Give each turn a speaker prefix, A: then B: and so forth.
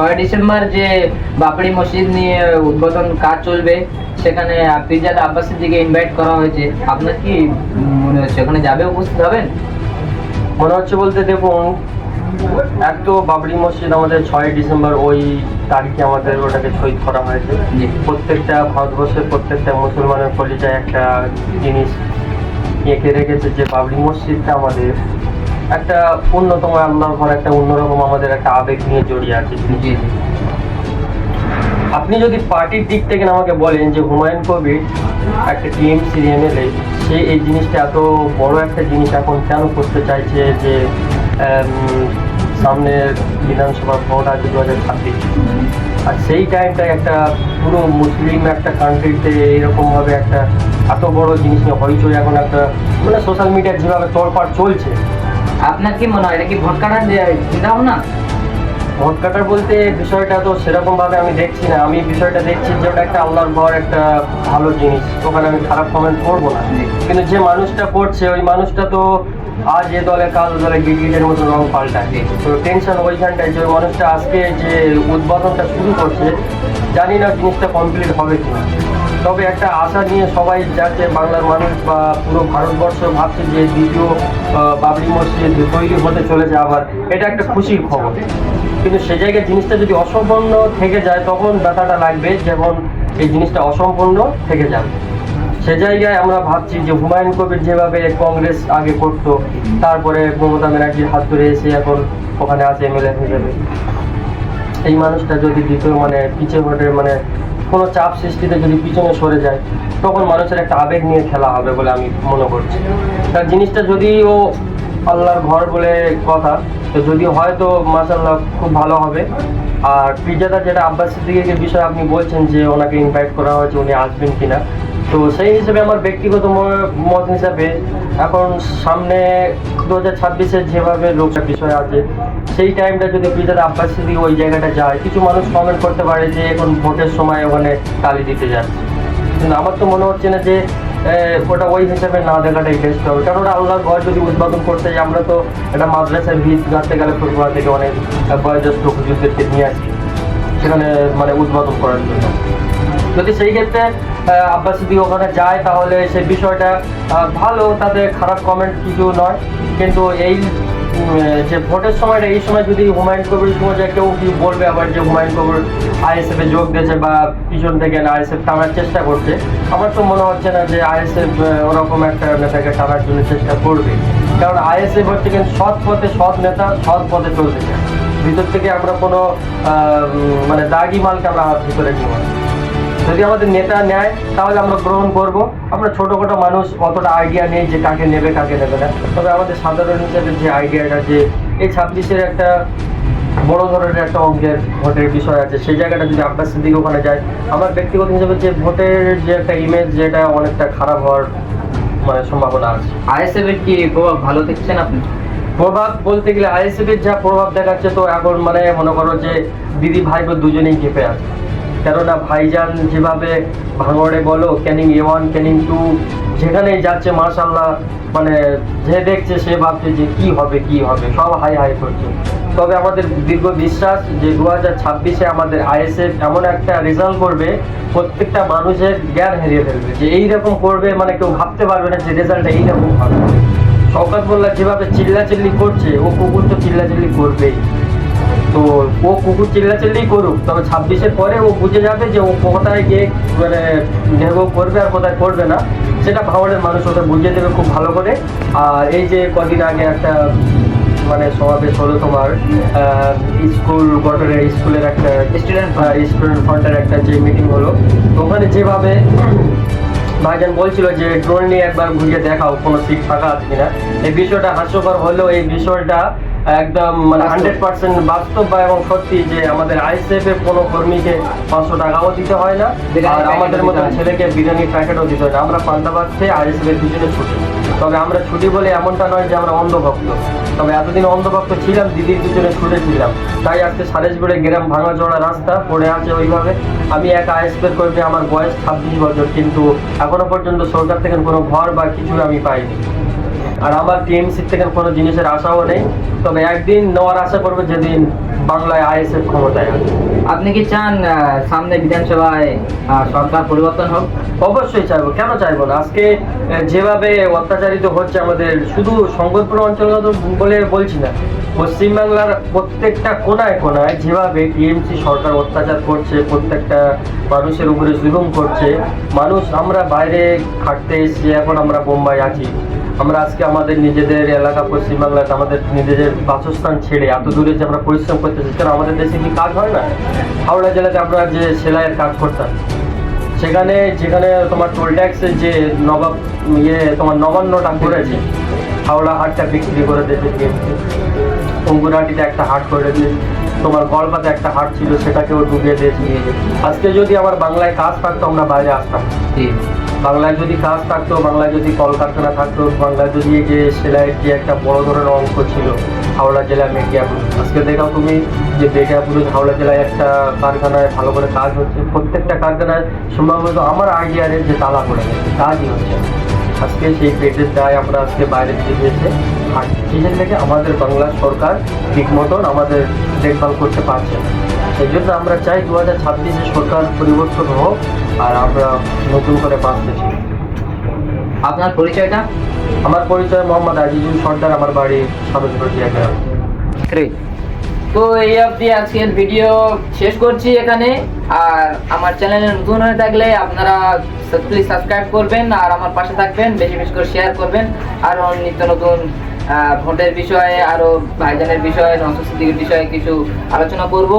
A: ছয় ডিসেম্বর যে বাবরি মসজিদ নিয়ে উদ্বোধন কাজ চলবে সেখানে পিজাদ আব্বাসের দিকে ইনভাইট করা হয়েছে। আপনার কি মনে হচ্ছে ওখানে যাবে উপস্থিত হবেন?
B: মনে হচ্ছে বলতে দেখুন এক তো বাবরি মসজিদ আমাদের ছয় ডিসেম্বর ওই তারিখে আমাদের ওটাকে শহীদ করা হয়েছে। প্রত্যেকটা ভারতবর্ষের প্রত্যেকটা মুসলমানের কলিজায় একটা জিনিস এঁকে রেখেছে যে বাবরি মসজিদটা আমাদের একটা অন্যতম আল্লাহর ঘর একটা অন্যরকম আমাদের একটা আবেগ নিয়ে জড়িয়ে আছে।
A: জি জি
B: আপনি যদি পার্টির দিক থেকে আমাকে বলেন যে হুমায়ুন কবির একটা টিএমসি এমএলএ সে এই জিনিসটা এত বড় একটা জিনিস এখন কেন করতে চাইছে যে আম, সামনের বিধানসভা ভোট আছে দু হাজার ছাব্বিশ? আর সেই টাইমটায় একটা পুরো মুসলিম একটা কান্ট্রিতে এরকমভাবে একটা এত বড় জিনিস নিয়ে হইচই এখন একটা মানে সোশ্যাল মিডিয়ার যেভাবে তোড়পাড় চলছে
A: আপনার কি মনে হয় এটা কি ভোট কাটার চিন্তা ভাবনা
B: ভোট কাটার বলতে বিষয়টা তো সেরকম ভাবে আমি দেখছি না। আমি বিষয়টা দেখছি যে ওটা একটা আল্লাহর ঘর একটা ভালো জিনিস। ওখানে আমি খারাপ কমেন্ট করব না। কিন্তু যে মানুষটা পড়ছে ওই মানুষটা তো আজ এ দলে কাল দলে গিটগিটের মতো রং পাল্টায় তো টেনশন ওইখানটায় যে ওই মানুষটা আজকে যে উদ্বোধনটা শুরু করছে জানি না জিনিসটা কমপ্লিট হবে কিনা। তবে একটা আশা নিয়ে সবাই যাচ্ছে বাংলার মানুষ বা পুরো ভারতবর্ষ ভাবছে যে দ্বিতীয় বাবরি মসজিদ তৈরি হতে চলেছে আবার, এটা একটা খুশির খবর। কিন্তু সে জায়গায় জিনিসটা যদি অসম্পূর্ণ থেকে যায়, তখন ব্যথাটা লাগবে, যেমন এই জিনিসটা অসম্পূর্ণ থেকে যাবে। সে জায়গায় আমরা ভাবছি যে হুমায়ুন কবির যেভাবে কংগ্রেস আগে করতো, তারপরে মমতা ব্যানার্জির হাত ধরে এসে এখন ওখানে আছে এমএলএ হিসেবে। এই মানুষটা যদি দ্বিতীয় মানে পিছিয়ে ভোটের মানে কোনো চাপ সৃষ্টিতে যদি পিছনে সরে যায়, তখন মানুষের একটা আবেগ নিয়ে খেলা হবে বলে আমি মনে করছি। তার জিনিসটা যদি ও আল্লাহর ঘর বলে কথা, তো যদি হয় হয়তো মাসাল্লাহ খুব ভালো হবে। আর পিজাদা যেটা আব্বাস সিদ্দিকের বিষয়ে আপনি বলছেন যে ওনাকে ইনভাইট করা হয়েছে, উনি আসবেন কিনা তো সেই হিসেবে আমার ব্যক্তিগত মত হিসাবে এখন সামনে দু হাজার ছাব্বিশের যেভাবে লোকটা বিষয় আছে, সেই টাইমটা যদি পিজার আব্বাস সিদ্দিক ওই জায়গাটা যায়, কিছু মানুষ কমেন্ট করতে পারে যে এখন ভোটের সময় ওখানে তালি দিতে যাচ্ছে। কিন্তু আমার তো মনে হচ্ছে না যে ওটা ওই হিসাবে না দেখাটাই বেস্ট হবে। কারণ ওটা আল্লাহর ঘর যদি উদ্বোধন করতে যাই, আমরা তো একটা মাদ্রাসার ভিত গাঁথতে গেলে ফুটবল থেকে অনেক বয়োজ্যেষ্ঠ হুজুরদেরকে নিয়ে আসি, সেখানে মানে উদ্বোধন করার জন্য। যদি সেই ক্ষেত্রে আব্বাস যদি ওখানে যায় তাহলে সেই বিষয়টা ভালো তাদের খারাপ কমেন্ট কিছু নয়। কিন্তু এই যে ভোটের সময়টা, এই সময় যদি হুমায়ুন কবির সময় কেউ কি বলবে আবার যে হুমায়ুন কবির আইএসএফ যোগ দিয়েছে বা পিছন থেকে আইএসএফ টানার চেষ্টা করছে, আমার তো মনে হচ্ছে না যে আইএসএফ ওরকম একটা নেতাকে টানার জন্য চেষ্টা করবে। কারণ আইএসএফ হচ্ছে কিন্তু সৎ পথে সৎ নেতা, সৎ পথে চলতে চায় ভিতর থেকে আমরা কোনো মানে দাগি মালকে আমরা ভিতরে নিব যদি আমাদের নেতা নেয় তাহলে আমরা গ্রহণ করব। আমরা ছোটোখাটো মানুষ অতটা আইডিয়া নেই যে কাকে নেবে কাকে নেবে না। তবে আমাদের সাধারণ হিসেবে যে আইডিয়াটা যে এই ছাব্বিশের একটা বড় ধরনের একটা অঙ্কের ভোটের বিষয় আছে সেই জায়গাটা যদি আব্বাস সিদ্দিক ওখানে যায় আমার ব্যক্তিগত হিসেবে যে ভোটের যে একটা ইমেজ যেটা অনেকটা খারাপ হওয়ার মানে সম্ভাবনা আছে।
A: আইএসএফ এর কি প্রভাব ভালো দেখছেন আপনি?
B: প্রভাব বলতে গেলে আইএসএফ এর যা প্রভাব দেখাচ্ছে তো এখন মানে মনে করো যে দিদি ভাই বোন দুজনেই চেপে আছে। কেননা ভাইজান যেভাবে ভাঙড়ে বলো, ক্যানিং এ ওয়ান, ক্যানিং টু, যেখানেই যাচ্ছে মার্শাল্লাহ মানে যে দেখছে, সে ভাবছে যে কি হবে কি হবে, সব হাই হাই করছে। তবে আমাদের দীর্ঘ বিশ্বাস যে দু হাজার ছাব্বিশে আমাদের আইএসএফ এমন একটা রেজাল্ট করবে, প্রত্যেকটা মানুষের জ্ঞান হারিয়ে ফেলবে, যে এইরকম করবে মানে কেউ ভাবতে পারবে না যে রেজাল্টটা এইরকম হবে। শওকাত মোল্লা যেভাবে চিল্লাচিল্লি করছে, ও কুকুর তো চিল্লাচিল্লি করবেই। তো ও কুকুর চিল্লাচিল্লি করুক তবে ছাব্বিশের পরে ও বুঝে যাবে যে ও কোথায় গিয়ে মানে ঢেউ করবে আর কোথায় করবে না। সেটা ভাবনের মানুষ ওটা বুঝিয়ে দেবে খুব ভালো করে। আর এই যে কদিন আগে একটা মানে সমাবেশ হলো তোমার স্কুল গঠনের স্কুলের একটা
A: স্টুডেন্ট
B: স্টুডেন্ট ফ্রন্টের একটা যে মিটিং হলো তো ওখানে যেভাবে ভাইজান বলছিল যে ড্রোন নিয়ে একবার ঘুরিয়ে দেখাও কোনো সিট ফাঁকা আছে কিনা এই বিষয়টা হাস্যকর হলেও এই বিষয়টা একদম মানে হান্ড্রেড পার্সেন্ট বাস্তব বা এবং সত্যি যে আমাদের আইসিএফ এর কোনো কর্মীকে পাঁচশো টাকাও দিতে হয় না আর আমাদের
A: না।
B: ছেলেকে বিরিয়ানির প্যাকেটও দিতে হয় না। আমরা পান্তাবাদ খেয়ে আইএসএফ এর পিছনে ছুটি। তবে আমরা ছুটি বলে এমনটা নয় যে আমরা অন্ধভক্ত। তবে এতদিন অন্ধভক্ত ছিলাম দিদির পিছনে ছুটেছিলাম তাই আজকে সারেজপুরে গ্রাম ভাঙাচোড়া রাস্তা পড়ে আছে ওইভাবে। আমি এক আইএসএফ কর্মী আমার বয়স ছাব্বিশ বছর কিন্তু এখনও পর্যন্ত সরকার থেকে কোনো ঘর বা কিছু আমি পাইনি। আর আমার টিএমসি থেকে কোনো জিনিসের আশাও নেই। তবে একদিন নেওয়ার আশা করব যেদিন বাংলায় আইএসএফ ক্ষমতায় আসবে।
A: আপনি কি চান সামনে বিধানসভায় সরকার পরিবর্তন হোক?
B: অবশ্যই চাইব। কেন চাইব না? আজকে যেভাবে অত্যাচারিত হচ্ছে আমাদের শুধু শঙ্করপুর অঞ্চলগত বলে বলছি না পশ্চিমবাংলার প্রত্যেকটা কোনায় কোনায় যেভাবে টিএমসি সরকার অত্যাচার করছে প্রত্যেকটা মানুষের উপরে জুলুম করছে মানুষ আমরা বাইরে খাটতে এসেছি এখন আমরা বোম্বাই আছি। আমরা আজকে আমাদের নিজেদের এলাকা পশ্চিমবাংলাতে আমাদের নিজেদের বাসস্থান ছেড়ে এত দূরে যে আমরা পরিশ্রম করতেছি কারণ আমাদের দেশে কি কাজ হয় না? হাওড়া জেলাতে আমরা যে সেলাইয়ের কাজ করতাম, সেখানে, যেখানে তোমার টোল ট্যাক্সের যে নবাব ইয়ে তোমার নবান্নটা করেছে, হাওড়া হাটটা বিক্রি করে দিয়েছে অঙ্কুরহাটিতে একটা হাট করে দিয়েছে। তোমার গলপাতে একটা হাট ছিল সেটাকেও ডুবিয়ে দিয়েছে আজকে যদি আমার বাংলায় কাজ থাকতো আমরা বাইরে আসতাম। বাংলায় যদি কাজ থাকতো বাংলায় যদি কলকারখানা থাকতো বাংলায় যদি যে সেলাইয়ের যে একটা বড় ধরনের অঙ্ক ছিল হাওড়া জেলার মেটিয়াপুর আজকে দেখাও তুমি যে মেটিয়াপুরে হাওড়া জেলায় একটা কারখানায় ভালো করে কাজ হচ্ছে। প্রত্যেকটা কারখানায় সম্ভবত আমার আইডিয়ারে যে তালা করে কাজই হচ্ছে। আজকে সেই পেটের দায় আমরা আজকে বাইরে থেকে এসে খাচ্ছি সেই থেকে আমাদের বাংলা সরকার ঠিক মতন আমাদের দেখভাল করতে পারছে না। সেই জন্য আমরা চাই দু হাজার ছাব্বিশে সরকার পরিবর্তন হোক আর আমরা নতুন করে বাঁচতেছি
A: আপনার পরিচয়টা?
B: আমার পরিচয় মোহাম্মদ আজিজুল সর্দার আমার বাড়ি সাবেদরজিয়া গ্রাম।
A: তো এই অবধি আজকের ভিডিও শেষ করছি এখানে। আর আমার চ্যানেলে নতুন হয়ে থাকলে আপনারা প্লিজ সাবস্ক্রাইব করবেন আর আমার পাশে থাকবেন, বেশি বেশি করে শেয়ার করবেন। আরও নিত্য নতুন ভোটের বিষয়ে আরও ভাইজানের বিষয়ে নসর বিষয়ে কিছু আলোচনা করব।